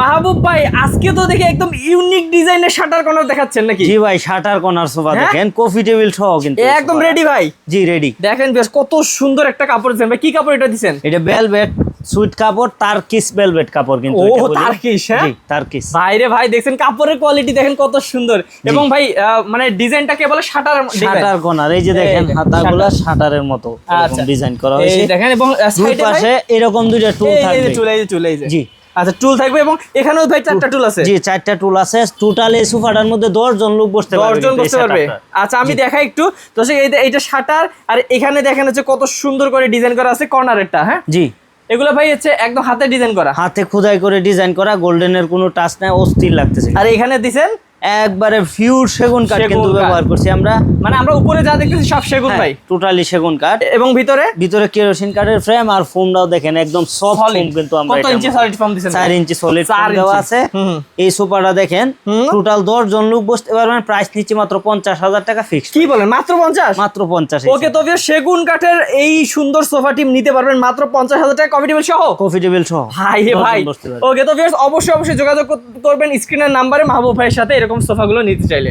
মাহবুব ভাই আজকে তো দেখি একদম ইউনিক ডিজাইনের শাটার কর্নার দেখাচ্ছেন নাকি? জি ভাই শাটার কর্নার সোফা হ্যাঁ? দেখেন কফি টেবিল সহ কিন্তু একদম রেডি ভাই? জি রেডি দেখেন বেশ কত সুন্দর একটা কাপড় দিচ্ছেন ভাই। কি কাপড় এটা দিচ্ছেন? এটা বেলভেট সুইট কাপড় তার কিস বেলভেট কাপড় কিন্তু ও। তারকিস, হ্যাঁ? তারকিস ভাইরে ভাই দেখছেন কাপড়ের কোয়ালিটি দেখেন কত সুন্দর। এবং ভাই মানে ডিজাইনটাকে বলে? শাটার শাটার কর্নার এই যে দেখেন যে, শাটারের মতো আচ্ছা। ডিজাইন করা এই হয়েছে দেখেন এবং সাইডে পাশে এরকম দুইটা টুল থাকবে। চুল এই যে এই জি। আচ্ছা টুল থাকবে এবং এখানেও ভাই চারটা টুল আছে? জি চারটা টুল আছে। টোটাল এই সোফাটার মধ্যে দশ জন লোক বসতে পারবে 10 জন বসতে পারবে। আচ্ছা আমি দেখাই একটু। তো এইটা শাটার আর এখানে দেখেন হচ্ছে কত সুন্দর করে ডিজাইন করা আছে কর্নারেরটা হ্যাঁ? জি। এগুলো ভাই হচ্ছে একদম হাতে ডিজাইন করা। হাতে খোদাই করে ডিজাইন করা গোল্ডেনের কোনো টাচ নাই অস্থির লাগতেছে আর এখানে দিছেন একবারে ফিউর সেগুন কাঠ কিন্তু ব্যবহার করছি আমরা। মানে আমরা উপরে যা দেখতেছি সব সেগুন ভাই। টোটালি সেগুন কাঠ। এবং ভিতরে? ভিতরে কেরোসিন কাঠের ফ্রেম আর ফোমটাও দেখেন একদম সফট ফোম কিন্তু আমরা কত ইঞ্চি সলিড ফর্ম দিছেন চার ইঞ্চি সলিড চার দেওয়া আছে। এই সোফাটা দেখেন টোটাল দশ জন লোক বসতে পারবেন প্রাইস নিচ্ছে মাত্র পঞ্চাশ হাজার টাকা ফিক্সড কি বলেন মাত্র পঞ্চাশ? মাত্র পঞ্চাশ ওকে তো ফির সেগুন কাঠের এই সুন্দর সোফা টিম নিতে পারবেন মাত্র পঞ্চাশ হাজার টাকা কফি টেবিল সহ? কফি টেবিল সহ। ভাই ভাই। ওকে তো ভিউয়ার্স অবশ্যই অবশ্যই যোগাযোগ কর- করবেন স্ক্রিনের নাম্বারে মাহবুব ভাইয়ের সাথে এরকম সোফাগুলো নিতে চাইলে।